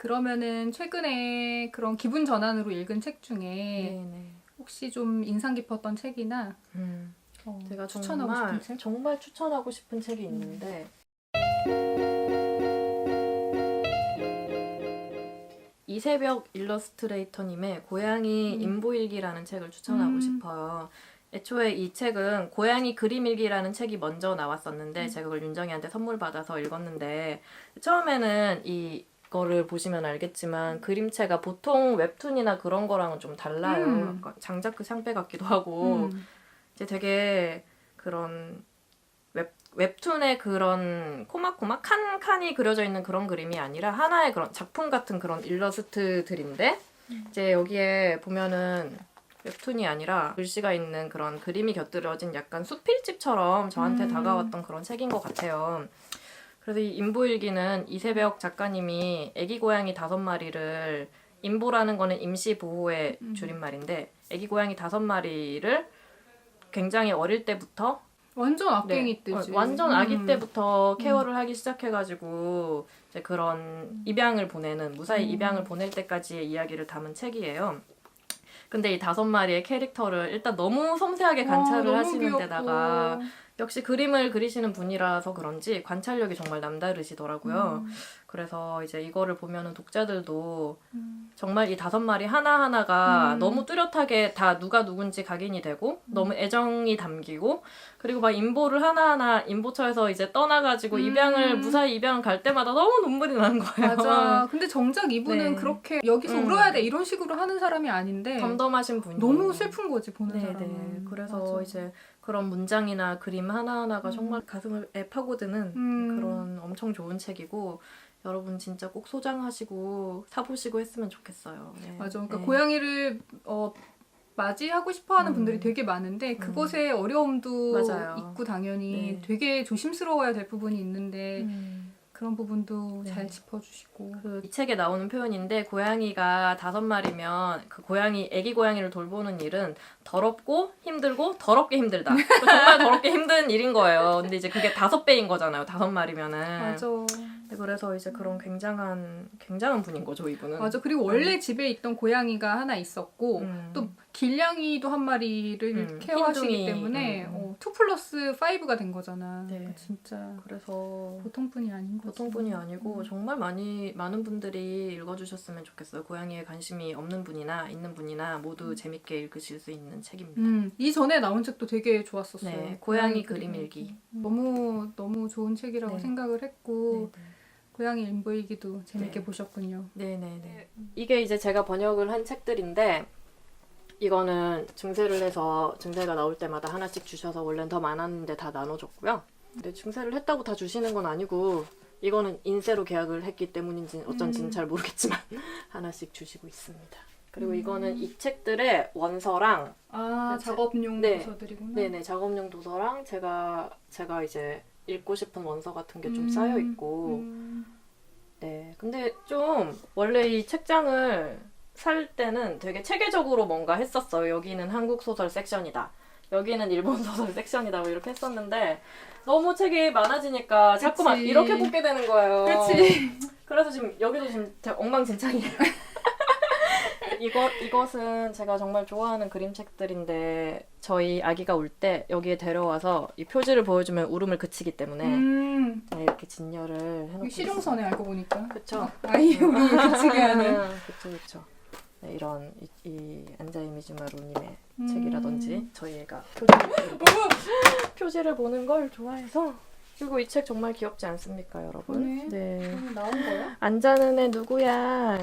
그러면은 최근에 그런 기분 전환으로 읽은 책 중에 네네. 혹시 좀 인상 깊었던 책이나 음. 어, 제가 추천하고 정말 싶은 책? 정말 추천하고 싶은 책이 있는데 이세벽 일러스트레이터님의 고양이 음. 인보일기라는 책을 추천하고 음. 싶어요. 애초에 이 책은 고양이 그림일기라는 책이 먼저 나왔었는데 음. 제가 그걸 윤정이한테 선물 받아서 읽었는데 처음에는 이 거를 보시면 알겠지만 그림체가 보통 웹툰이나 그런 거랑은 좀 달라요. 음. 약간 장자크 샹빼 같기도 하고 음. 이제 되게 그런 웹, 웹툰의 그런 코막코막 칸 칸이 그려져 있는 그런 그림이 아니라 하나의 그런 작품 같은 그런 일러스트들인데 이제 여기에 보면은 웹툰이 아니라 글씨가 있는 그런 그림이 곁들여진 약간 수필집처럼 저한테 음. 다가왔던 그런 책인 것 같아요. 그래서 이 인보일기는 이세벽 작가님이 아기 고양이 다섯 마리를 인보라는 거는 임시 보호의 음. 줄임말인데 아기 고양이 다섯 마리를 굉장히 어릴 때부터 완전 악갱이 네. 어, 완전 아기 음. 때부터 케어를 하기 시작해가지고 이제 그런 입양을 보내는 무사히 음. 입양을 보낼 때까지의 이야기를 담은 책이에요. 근데 이 다섯 마리의 캐릭터를 일단 너무 섬세하게 관찰을 어, 너무 하시는 귀엽고. 데다가 역시 그림을 그리시는 분이라서 그런지 관찰력이 정말 남다르시더라고요. 음. 그래서 이제 이거를 보면은 독자들도 음. 정말 이 다섯 마리 하나하나가 음. 너무 뚜렷하게 다 누가 누군지 각인이 되고 너무 애정이 담기고 그리고 막 인보를 하나하나 인보처에서 이제 떠나가지고 음. 입양을 무사히 입양 갈 때마다 너무 눈물이 나는 거예요. 맞아. 근데 정작 이분은 네. 그렇게 여기서 음. 울어야 돼 이런 식으로 하는 사람이 아닌데 덤덤하신 분이 너무 슬픈 거지 보는 네, 사람은. 네. 그래서 맞아. 이제 그런 문장이나 그림 하나하나가 음. 정말 가슴을 에 파고드는 음. 그런 엄청 좋은 책이고 여러분 진짜 꼭 소장하시고 사보시고 했으면 좋겠어요. 네. 맞아. 그러니까 네. 고양이를 어, 맞이하고 싶어하는 음. 분들이 되게 많은데 그것의 어려움도 맞아요. 있고 당연히 네. 되게 조심스러워야 될 부분이 있는데 음. 그런 부분도 네. 잘 짚어주시고. 그 이 책에 나오는 표현인데 고양이가 다섯 마리면 그 고양이 아기 고양이를 돌보는 일은 더럽고 힘들고 더럽게 힘들다. 정말 더럽게 힘든 일인 거예요. 근데 이제 그게 다섯 배인 거잖아요. 다섯 마리면은. 맞아. 네, 그래서 이제 그런 굉장한 굉장한 분인 거죠 이분은. 맞아. 그리고 원래 집에 있던 고양이가 하나 있었고 음. 또 길냥이도 한 마리를 음, 케어하시기 흰둥이. 때문에 음. 어, 2 플러스 5가 된 거잖아. 네. 그러니까 진짜 그래서 보통 분이 아닌 거지. 보통 분이 아니고 음. 정말 많이 많은 분들이 읽어주셨으면 좋겠어요. 고양이에 관심이 없는 분이나 있는 분이나 모두 재밌게 읽으실 수 있는 책입니다. 음, 이 전에 나온 책도 되게 좋았었어요. 네, 고양이 그림 일기. 너무 너무 좋은 책이라고 네. 생각을 했고 네, 네. 고양이 인보이기도 재밌게 네. 보셨군요. 네네네. 이게 이제 제가 번역을 한 책들인데 이거는 증세를 해서 증세가 나올 때마다 하나씩 주셔서 원래는 더 많았는데 다 나눠줬고요. 근데 증세를 했다고 다 주시는 건 아니고 이거는 인세로 계약을 했기 때문인지 어쩐지는 음. 잘 모르겠지만 하나씩 주시고 있습니다. 그리고 음. 이거는 이 책들의 원서랑 아 네, 작업용 네. 도서들이구나. 네네 작업용 도서랑 제가 제가 이제 읽고 싶은 원서 같은 게좀 음, 쌓여 있고 음. 네. 근데 좀 원래 이 책장을 살 때는 되게 체계적으로 뭔가 했었어요. 여기는 한국 소설 섹션이다. 여기는 일본 소설 섹션이다. 뭐 이렇게 했었는데 너무 책이 많아지니까 자꾸만 그치. 이렇게 뽑게 되는 거예요. 그치. 그래서 지금 여기도 지금 엉망진창이에요. 이것 이것은 제가 정말 좋아하는 그림책들인데 저희 아기가 울 때 여기에 데려와서 이 표지를 보여주면 울음을 그치기 때문에 음. 네, 이렇게 진열을 해놓고 실용선에 알고 보니까 그쵸. 아이 울음을 그치게 하는. 그쵸 그쵸. 네, 이런 이, 이 안자 이미즈마루님의 음. 책이라든지 저희 애가 표지를, 보는- 표지를 보는 걸 좋아해서 그리고 이 책 정말 귀엽지 않습니까 여러분? 그러네. 네. 음, 나온 거야? 안 자는 애 누구야?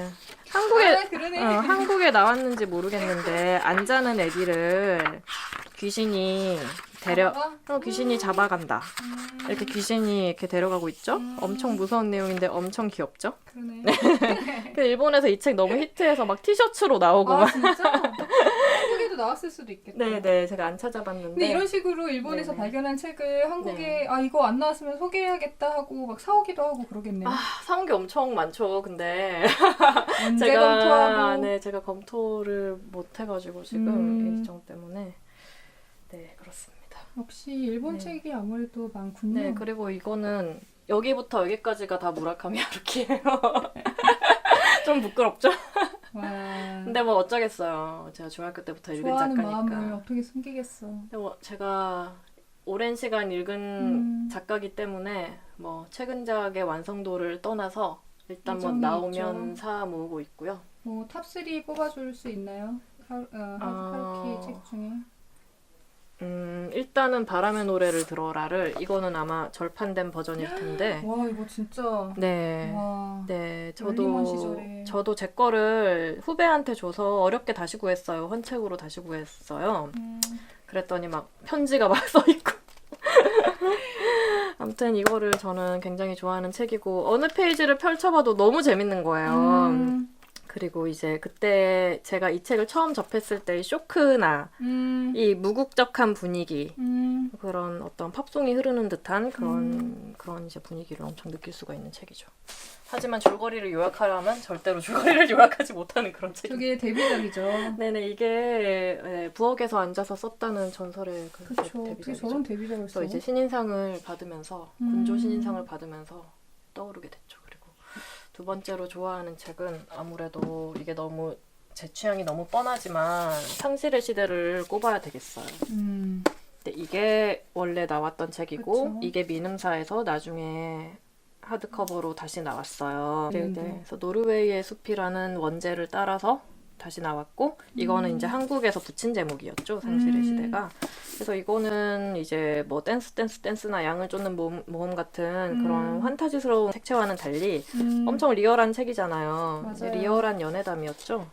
한국에 아, 그러네. 어, 한국에 나왔는지 모르겠는데 안 자는 애기를 귀신이 데려. 어, 귀신이 잡아간다. 음, 이렇게 귀신이 이렇게 데려가고 있죠? 음. 엄청 무서운 내용인데 엄청 귀엽죠? 그러네. 그 일본에서 이 책 너무 히트해서 막 티셔츠로 나오고 아 막. 진짜? 나왔을 수도 있겠다. 네 네 제가 안 찾아봤는데. 근데 이런 식으로 일본에서 네네. 발견한 책을 한국에 네. 아 이거 안 나왔으면 소개해야겠다 하고 막 사오기도 하고 그러겠네요. 아 사온 게 엄청 많죠. 근데 언제 제가 검토하고 네 제가 검토를 못 해가지고 지금 음. 일정 때문에 네 그렇습니다. 역시 일본 네. 책이 아무래도 많군요. 네, 그리고 이거는 여기부터 여기까지가 다 무라카미 하루키예요. 좀 부끄럽죠? 와. 근데 뭐 어쩌겠어요. 제가 중학교 때부터 읽은 좋아하는 작가니까. 마음을 어떻게 숨기겠어. 근데 뭐 제가 오랜 시간 읽은 음. 작가기 때문에 뭐 최근작의 완성도를 떠나서 일단 뭐 나오면 있죠. 사 모으고 있고요. 뭐 탑3 뽑아줄 수 있나요? 하루, 어, 하- 아. 하루키 책 중에. 음, 일단은 바람의 노래를 들어라를 이거는 아마 절판된 버전일 텐데. 와 이거 진짜. 네. 와. 네, 저도. 저도 제 거를 후배한테 줘서 어렵게 다시 구했어요. 헌책으로 다시 구했어요. 음, 그랬더니 막 편지가 막 써 있고. 아무튼 이거를 저는 굉장히 좋아하는 책이고 어느 페이지를 펼쳐봐도 너무 재밌는 거예요. 음, 그리고 이제 그때 제가 이 책을 처음 접했을 때의 쇼크나 음, 이 무국적한 분위기 음. 그런 어떤 팝송이 흐르는 듯한 그런 음. 그런 이제 분위기를 엄청 느낄 수가 있는 책이죠. 하지만 줄거리를 요약하려면 절대로 줄거리를 요약하지 못하는 그런 책입니다. 저게 데뷔작이죠. 네네 이게 네, 부엌에서 앉아서 썼다는 전설의 그 그쵸. 데뷔작이죠. 저런 데뷔작을 써? 이제 신인상을 받으면서 음. 군조 신인상을 받으면서 떠오르게 됐죠. 두 번째로 좋아하는 책은 아무래도 이게 너무 제 취향이 너무 뻔하지만 상실의 시대를 꼽아야 되겠어요. 음, 근데 이게 원래 나왔던 책이고 그쵸. 이게 미음사에서 나중에 하드커버로 다시 나왔어요. 네, 음. 네. 그래서 노르웨이의 숲이라는 원제를 따라서 다시 나왔고 이거는 음. 이제 한국에서 붙인 제목이었죠 상실의 음. 시대가 그래서 이거는 이제 뭐 댄스 댄스 댄스나 양을 쫓는 모험, 모험 같은 그런 음. 환타지스러운 색채와는 달리 음. 엄청 리얼한 책이잖아요 맞아요. 리얼한 연애담이었죠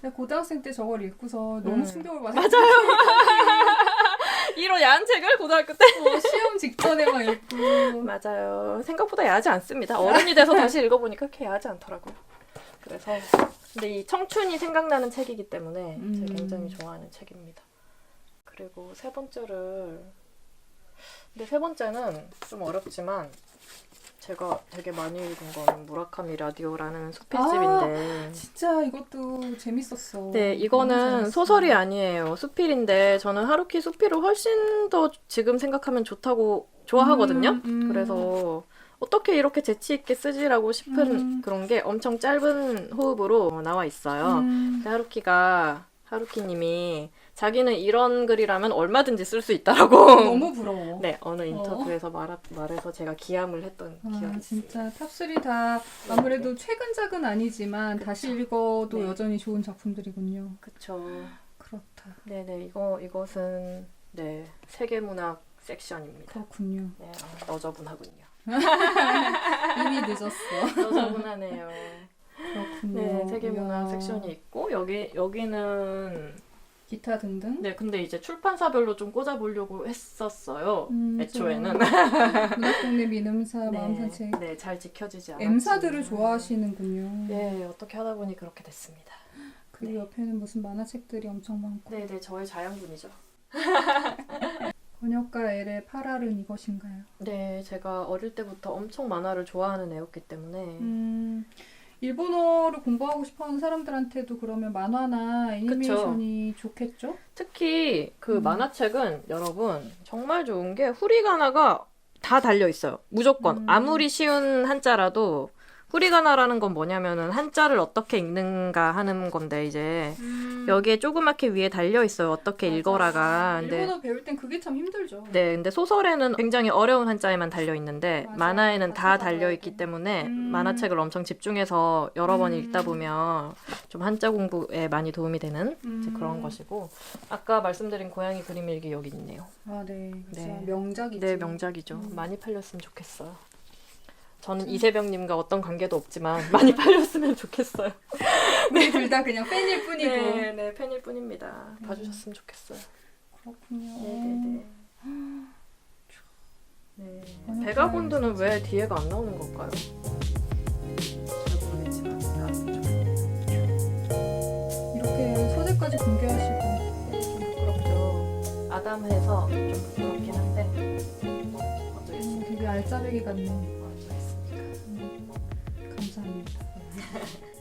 그래서 고등학생 때 저걸 읽고서 너무 음. 충격을 받았어. 이런 야한 책을 고등학교 때 어, 시험 직전에 막 읽고. 맞아요. 생각보다 야하지 않습니다. 어른이 돼서 다시 읽어보니까 그렇게 야하지 않더라고요. 그래서 근데 이 청춘이 생각나는 책이기 때문에 음. 제가 굉장히 좋아하는 책입니다. 그리고 세 번째를 근데 세 번째는 좀 어렵지만 제가 되게 많이 읽은 거는 무라카미 라디오라는 수필집인데 진짜 이것도 재밌었어. 네, 이거는. 소설이 아니에요. 수필인데 저는 하루키 수필을 훨씬 더 지금 생각하면 좋다고 좋아하거든요. 음, 음. 그래서 어떻게 이렇게 재치 있게 쓰지라고 싶은 음. 그런 게 엄청 짧은 호흡으로 나와 있어요. 음, 그 하루키가 하루키님이 자기는 이런 글이라면 얼마든지 쓸 수 있다라고 너무 부러워. 네 어느 인터뷰에서 말하, 말해서 제가 기함을 했던 기억이 아, 있어요. 진짜 탑3 다 아무래도 최근작은 아니지만 다시 읽어도 네. 여전히 좋은 작품들이군요. 그쵸. 그렇다. 네네 이거 이것은 네 세계 문학 섹션입니다. 그렇군요. 네 아, 너저분하군요. 이미 늦었어. 너저분하네요. 그렇군요. 네 세계문학 이야. 섹션이 있고 여기 여기는 기타 등등. 네 근데 이제 출판사별로 좀 꽂아보려고 했었어요. 음, 애초에는 문학동네 미음사 네, 마음산책. 네, 잘 지켜지지 않았지. M사들을 좋아하시는군요. 네 어떻게 하다 보니 그렇게 됐습니다. 그리고 네. 옆에는 무슨 만화책들이 엄청 많고. 네 네 저의 자양분이죠. 번역가 L의 파랄은 이것인가요? 네 제가 어릴 때부터 엄청 만화를 좋아하는 애였기 때문에 음, 일본어를 공부하고 싶어하는 사람들한테도 그러면 만화나 애니메이션이 좋겠죠? 특히 그 음. 만화책은 여러분 정말 좋은 게 후리가나가 다 달려 있어요. 무조건 음. 아무리 쉬운 한자라도 후리가나라는 건 뭐냐면은 한자를 어떻게 읽는가 하는 건데 이제 여기에 조그맣게 위에 달려 있어요. 어떻게 맞아. 읽어라가. 근데 일본어 배울 땐 그게 참 힘들죠. 네, 근데 소설에는 굉장히 어려운 한자에만 달려 있는데 맞아. 만화에는 다 달려 있기 돼. 때문에 음. 만화책을 엄청 집중해서 여러 번 음. 읽다 보면 좀 한자 공부에 많이 도움이 되는 이제 음. 그런 것이고 아까 말씀드린 고양이 그림 일기 여기 있네요. 아, 네. 네. 네, 명작이죠. 음. 많이 팔렸으면 좋겠어요. 저는 이세병님과 어떤 관계도 없지만 많이 팔렸으면 좋겠어요. 우리 둘다 그냥 팬일 뿐이고. 네, 네, 팬일 뿐입니다. 봐주셨으면 좋겠어요. 그렇군요. 네, 네, 네. 네. 베가본드는 왜 뒤에가 안 나오는 걸까요? 잘 모르겠지만 나왔으면 좋겠어요. 이렇게 소재까지 공개하시고. 좀 부끄럽죠. 아담해서 좀 부끄럽긴 한데 음, 어쩌겠습니까? 되게 알짜배기 같네. años.